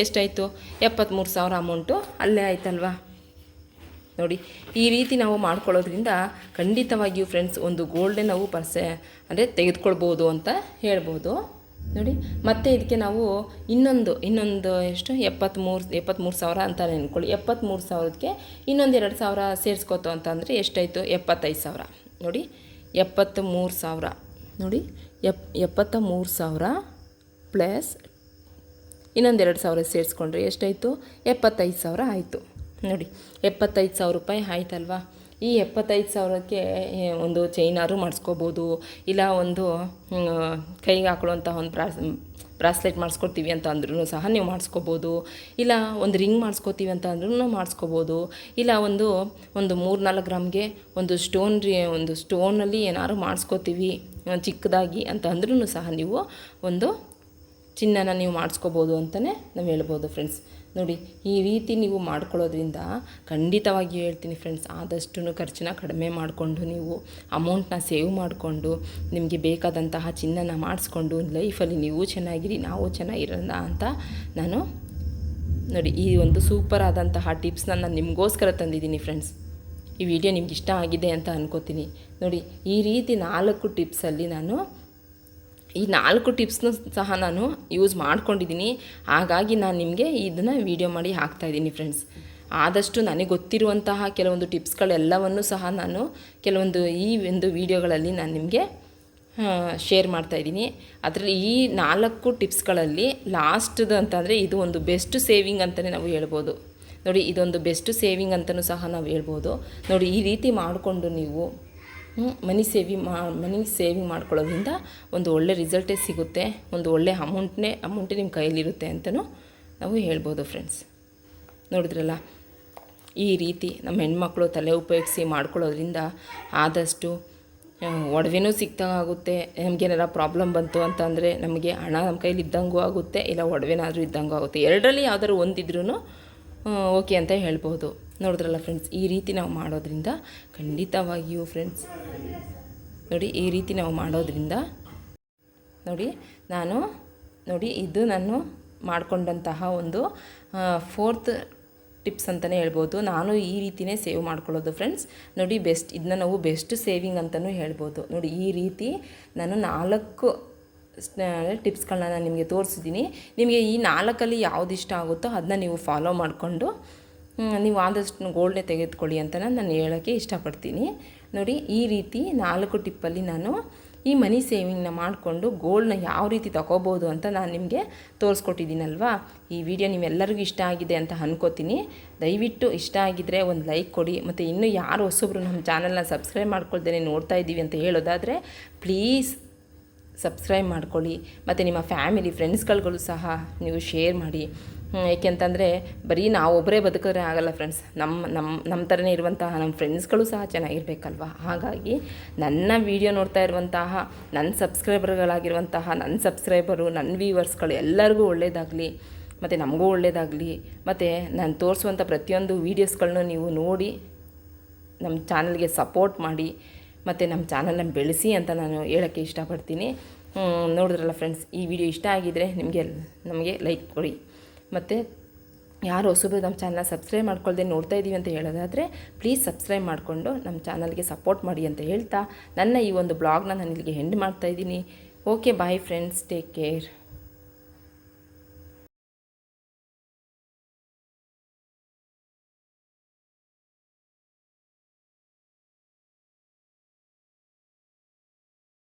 Speaker 1: ಎಷ್ಟಾಯಿತು? ಎಪ್ಪತ್ತ್ಮೂರು ಸಾವಿರ ಅಮೌಂಟು ಅಲ್ಲೇ ಆಯ್ತಲ್ವಾ? ನೋಡಿ, ಈ ರೀತಿ ನಾವು ಮಾಡ್ಕೊಳ್ಳೋದ್ರಿಂದ ಖಂಡಿತವಾಗಿಯೂ ಫ್ರೆಂಡ್ಸ್ ಒಂದು ಗೋಲ್ಡೇ ನಾವು ಪರ್ಸೆ, ಅಂದರೆ ತೆಗೆದುಕೊಳ್ಬೋದು ಅಂತ ಹೇಳ್ಬೋದು. ನೋಡಿ, ಮತ್ತೆ ಇದಕ್ಕೆ ನಾವು ಇನ್ನೊಂದು ಇನ್ನೊಂದು ಎಷ್ಟು? ಎಪ್ಪತ್ತ್ಮೂರು ಎಪ್ಪತ್ತ್ಮೂರು ಸಾವಿರ ಅಂತ ನೆನ್ಕೊಳ್ಳಿ. ಎಪ್ಪತ್ತ್ಮೂರು ಸಾವಿರಕ್ಕೆ ಇನ್ನೊಂದು ಎರಡು ಸಾವಿರ ಸೇರಿಸ್ಕೋತು ಅಂತಂದರೆ ಎಷ್ಟಾಯಿತು? ಎಪ್ಪತ್ತೈದು ಸಾವಿರ. ನೋಡಿ ಎಪ್ಪತ್ತ ಮೂರು ಸಾವಿರ. ನೋಡಿ, ಎಪ್ ಎಪ್ಪತ್ತ ಮೂರು ಸಾವಿರ ಪ್ಲಸ್ ಇನ್ನೊಂದು ಎರಡು ಸಾವಿರ ಸೇರಿಸ್ಕೊಂಡ್ರೆ ಎಷ್ಟಾಯಿತು? ಎಪ್ಪತ್ತೈದು ಸಾವಿರ ಆಯಿತು. ನೋಡಿ, ಎಪ್ಪತ್ತೈದು ಸಾವಿರ ರೂಪಾಯಿ ಆಯ್ತಲ್ವಾ? ಈ ಎಪ್ಪತ್ತೈದು ಸಾವಿರಕ್ಕೆ ಒಂದು ಚೈನಾರು ಮಾಡಿಸ್ಕೋಬೋದು, ಇಲ್ಲ ಒಂದು ಕೈಗೆ ಹಾಕೊಳ್ಳುವಂಥ ಒಂದು ಪ್ರಾಸ್ ಬ್ರಾಸ್ಲೆಟ್ ಮಾಡಿಸ್ಕೊಡ್ತೀವಿ ಅಂತ ಅಂದ್ರೂ ಸಹ ನೀವು ಮಾಡಿಸ್ಕೋಬೋದು, ಇಲ್ಲ ಒಂದು ರಿಂಗ್ ಮಾಡಿಸ್ಕೋತೀವಿ ಅಂತ ಅಂದ್ರೂ ಮಾಡಿಸ್ಕೋಬೋದು, ಇಲ್ಲ ಒಂದು ಒಂದು ಮೂರು ನಾಲ್ಕು ಗ್ರಾಮ್ಗೆ ಒಂದು ಸ್ಟೋನ್ ರೀ, ಒಂದು ಸ್ಟೋನಲ್ಲಿ ಏನಾದ್ರು ಮಾಡಿಸ್ಕೋತೀವಿ ಚಿಕ್ಕದಾಗಿ ಅಂತ ಅಂದ್ರೂ ಸಹ ನೀವು ಒಂದು ಚಿನ್ನನ ನೀವು ಮಾಡಿಸ್ಕೋಬೋದು ಅಂತಲೇ ನಾವು ಹೇಳ್ಬೋದು ಫ್ರೆಂಡ್ಸ್ ನೋಡಿ, ಈ ರೀತಿ ನೀವು ಮಾಡ್ಕೊಳ್ಳೋದ್ರಿಂದ ಖಂಡಿತವಾಗಿ ಹೇಳ್ತೀನಿ ಫ್ರೆಂಡ್ಸ್ ಆದಷ್ಟು ಖರ್ಚನ್ನ ಕಡಿಮೆ ಮಾಡಿಕೊಂಡು ನೀವು ಅಮೌಂಟ್ನ ಸೇವ್ ಮಾಡಿಕೊಂಡು ನಿಮಗೆ ಬೇಕಾದಂತಹ ಚಿನ್ನನ ಮಾಡಿಸ್ಕೊಂಡು ಲೈಫಲ್ಲಿ ನೀವು ಚೆನ್ನಾಗಿರಿ, ನಾವು ಚೆನ್ನಾಗಿರೋಣ ಅಂತ ನಾನು ನೋಡಿ, ಈ ಒಂದು ಸೂಪರ್ ಆದಂತಹ ಟಿಪ್ಸ್ನ ನಾನು ನಿಮಗೋಸ್ಕರ ತಂದಿದ್ದೀನಿ ಫ್ರೆಂಡ್ಸ್ ಈ ವಿಡಿಯೋ ನಿಮ್ಗೆ ಇಷ್ಟ ಆಗಿದೆ ಅಂತ ಅನ್ಕೋತೀನಿ. ನೋಡಿ, ಈ ರೀತಿ ನಾಲ್ಕು ಟಿಪ್ಸಲ್ಲಿ ನಾನು ಈ ನಾಲ್ಕು ಟಿಪ್ಸ್ನು ಸಹ ನಾನು ಯೂಸ್ ಮಾಡ್ಕೊಂಡಿದ್ದೀನಿ. ಹಾಗಾಗಿ ನಾನು ನಿಮಗೆ ಇದನ್ನು ವೀಡಿಯೋ ಮಾಡಿ ಹಾಕ್ತಾಯಿದ್ದೀನಿ ಫ್ರೆಂಡ್ಸ್ ಆದಷ್ಟು ನನಗೆ ಗೊತ್ತಿರುವಂತಹ ಕೆಲವೊಂದು ಟಿಪ್ಸ್ಗಳೆಲ್ಲವನ್ನು ಸಹ ನಾನು ಕೆಲವೊಂದು ಈ ಒಂದು ವೀಡಿಯೋಗಳಲ್ಲಿ ನಾನು ನಿಮಗೆ ಶೇರ್ ಮಾಡ್ತಾಯಿದ್ದೀನಿ ಅದರಲ್ಲಿ ಈ ನಾಲ್ಕು ಟಿಪ್ಸ್ಗಳಲ್ಲಿ ಲಾಸ್ಟ್ದು ಅಂತಂದರೆ ಇದು ಒಂದು ಬೆಸ್ಟ್ ಸೇವಿಂಗ್ ಅಂತಲೇ ನಾವು ಹೇಳ್ಬೋದು. ನೋಡಿ, ಇದೊಂದು ಬೆಸ್ಟ್ ಸೇವಿಂಗ್ ಅಂತಲೂ ಸಹ ನಾವು ಹೇಳ್ಬೋದು. ನೋಡಿ, ಈ ರೀತಿ ಮಾಡಿಕೊಂಡು ನೀವು ಮನಿ ಸೇವಿಂಗ್ ಮಾ, ಮನಿ ಸೇವಿಂಗ್ ಮಾಡ್ಕೊಳ್ಳೋದ್ರಿಂದ ಒಂದು ಒಳ್ಳೆ ರಿಸಲ್ಟೇ ಸಿಗುತ್ತೆ. ಒಂದು ಒಳ್ಳೆ ಅಮೌಂಟ್ನೇ, ಅಮೌಂಟೇ ನಿಮ್ಮ ಕೈಯಲ್ಲಿರುತ್ತೆ ಅಂತಲೂ ನಾವು ಹೇಳ್ಬೋದು ಫ್ರೆಂಡ್ಸ್ ನೋಡಿದ್ರಲ್ಲ, ಈ ರೀತಿ ನಮ್ಮ ಹೆಣ್ಮಕ್ಳು ತಲೆ ಉಪಯೋಗಿಸಿ ಮಾಡ್ಕೊಳ್ಳೋದ್ರಿಂದ ಆದಷ್ಟು ಒಡವೆನೂ ಸಿಕ್ದಂಗಾಗುತ್ತೆ ನಮಗೇನಾರ ಪ್ರಾಬ್ಲಮ್ ಬಂತು ಅಂತಂದರೆ ನಮಗೆ ಹಣ ನಮ್ಮ ಕೈಲಿ ಇದ್ದಂಗೂ ಆಗುತ್ತೆ, ಇಲ್ಲ ಒಡವೆನಾದರೂ ಇದ್ದಂಗೂ ಆಗುತ್ತೆ. ಎರಡರಲ್ಲಿ ಯಾವ್ದಾದ್ರು ಒಂದಿದ್ರೂ ಓಕೆ ಅಂತ ಹೇಳ್ಬೋದು. ನೋಡಿದ್ರಲ್ಲ ಫ್ರೆಂಡ್ಸ್ ಈ ರೀತಿ ನಾವು ಮಾಡೋದ್ರಿಂದ ಖಂಡಿತವಾಗಿಯೂ ಫ್ರೆಂಡ್ಸ್ ನೋಡಿ ಈ ರೀತಿ ನಾವು ಮಾಡೋದ್ರಿಂದ, ನೋಡಿ ನಾನು, ನೋಡಿ ಇದು ನಾನು ಮಾಡಿಕೊಂಡಂತಹ ಒಂದು ಫೋರ್ತ್ ಟಿಪ್ಸ್ ಅಂತಲೇ ಹೇಳ್ಬೋದು. ನಾನು ಈ ರೀತಿಯೇ ಸೇವ್ ಮಾಡ್ಕೊಳ್ಳೋದು ಫ್ರೆಂಡ್ಸ್ ನೋಡಿ ಬೆಸ್ಟ್ ಇದನ್ನ ನಾವು ಬೆಸ್ಟ್ ಸೇವಿಂಗ್ ಅಂತಲೂ ಹೇಳ್ಬೋದು. ನೋಡಿ ಈ ರೀತಿ ನಾನು ನಾಲ್ಕು ಟಿಪ್ಸ್ಗಳನ್ನ ನಾನು ನಿಮಗೆ ತೋರಿಸಿದ್ದೀನಿ. ನಿಮಗೆ ಈ ನಾಲ್ಕಲ್ಲಿ ಯಾವ್ದು ಇಷ್ಟ ಆಗುತ್ತೋ ಅದನ್ನ ನೀವು ಫಾಲೋ ಮಾಡಿಕೊಂಡು ನೀವು ಆದಷ್ಟು ಗೋಲ್ಡೇ ತೆಗೆದುಕೊಳ್ಳಿ ಅಂತ ನಾನು ಹೇಳೋಕ್ಕೆ ಇಷ್ಟಪಡ್ತೀನಿ. ನೋಡಿ, ಈ ರೀತಿ ನಾಲ್ಕು ಟಿಪ್ಪಲ್ಲಿ ನಾನು ಈ ಮನಿ ಸೇವಿಂಗ್ನ ಮಾಡಿಕೊಂಡು ಗೋಲ್ಡ್ನ ಯಾವ ರೀತಿ ತಗೋಬೋದು ಅಂತ ನಾನು ನಿಮಗೆ ತೋರಿಸ್ಕೊಟ್ಟಿದ್ದೀನಲ್ವಾ? ಈ ವಿಡಿಯೋ ನಿಮ್ಮೆಲ್ಲರಿಗೂ ಇಷ್ಟ ಆಗಿದೆ ಅಂತ ಅನ್ಕೋತೀನಿ. ದಯವಿಟ್ಟು ಇಷ್ಟ ಆಗಿದ್ದರೆ ಒಂದು ಲೈಕ್ ಕೊಡಿ. ಮತ್ತು ಇನ್ನೂ ಯಾರು ಹೊಸಬ್ರು ನಮ್ಮ ಚಾನಲ್ನ ಸಬ್ಸ್ಕ್ರೈಬ್ ಮಾಡ್ಕೊಳ್ದೇ ನೋಡ್ತಾ ಇದ್ದೀವಿ ಅಂತ ಹೇಳೋದಾದರೆ ಪ್ಲೀಸ್ ಸಬ್ಸ್ಕ್ರೈಬ್ ಮಾಡ್ಕೊಳ್ಳಿ. ಮತ್ತು ನಿಮ್ಮ ಫ್ಯಾಮಿಲಿ ಫ್ರೆಂಡ್ಸ್ಗಳಿಗೂ ಸಹ ನೀವು ಶೇರ್ ಮಾಡಿ. ಏಕೆಂತಂದರೆ ಬರೀ ನಾವೊಬ್ಬರೇ ಬದುಕಿದ್ರೆ ಆಗಲ್ಲ ಫ್ರೆಂಡ್ಸ್ ನಮ್ಮ ನಮ್ಮ ನಮ್ಮ ಥರನೇ ಇರುವಂತಹ ನಮ್ಮ ಫ್ರೆಂಡ್ಸ್ಗಳು ಸಹ ಚೆನ್ನಾಗಿರ್ಬೇಕಲ್ವ? ಹಾಗಾಗಿ ನನ್ನ ವಿಡಿಯೋ ನೋಡ್ತಾ ಇರುವಂತಹ ನನ್ನ ಸಬ್ಸ್ಕ್ರೈಬರ್ಗಳಾಗಿರುವಂತಹ ನನ್ನ ಸಬ್ಸ್ಕ್ರೈಬರು ನನ್ನ ವ್ಯೂವರ್ಸ್ಗಳು ಎಲ್ಲರಿಗೂ ಒಳ್ಳೆಯದಾಗಲಿ ಮತ್ತು ನಮಗೂ ಒಳ್ಳೆಯದಾಗಲಿ ಮತ್ತು ನಾನು ತೋರಿಸುವಂಥ ಪ್ರತಿಯೊಂದು ವೀಡಿಯೋಸ್ಗಳನ್ನೂ ನೀವು ನೋಡಿ ನಮ್ಮ ಚಾನಲ್ಗೆ ಸಪೋರ್ಟ್ ಮಾಡಿ, ಮತ್ತು ನಮ್ಮ ಚಾನಲ್ನ ಬೆಳೆಸಿ ಅಂತ ನಾನು ಹೇಳೋಕ್ಕೆ ಇಷ್ಟಪಡ್ತೀನಿ. ನೋಡಿದ್ರಲ್ಲ ಫ್ರೆಂಡ್ಸ್ ಈ ವಿಡಿಯೋ ಇಷ್ಟ ಆಗಿದ್ದರೆ ನಿಮಗೆ, ನಮಗೆ ಲೈಕ್ ಕೊಡಿ. ಮತ್ತು ಯಾರು ಹೊಸಬ್ರು ನಮ್ಮ ಚಾನಲ್ನ ಸಬ್ಸ್ಕ್ರೈಬ್ ಮಾಡ್ಕೊಳ್ದೆ ನೋಡ್ತಾ ಇದ್ದೀವಿ ಅಂತ ಹೇಳೋದಾದರೆ ಪ್ಲೀಸ್ ಸಬ್ಸ್ಕ್ರೈಬ್ ಮಾಡಿಕೊಂಡು ನಮ್ಮ ಚಾನಲ್ಗೆ ಸಪೋರ್ಟ್ ಮಾಡಿ ಅಂತ ಹೇಳ್ತಾ ನನ್ನ ಈ ಒಂದು ಬ್ಲಾಗ್ನ ನಾನು ಇಲ್ಲಿಗೆ ಹೆಂಡ್ ಮಾಡ್ತಾ ಇದ್ದೀನಿ. Okay bye friends take care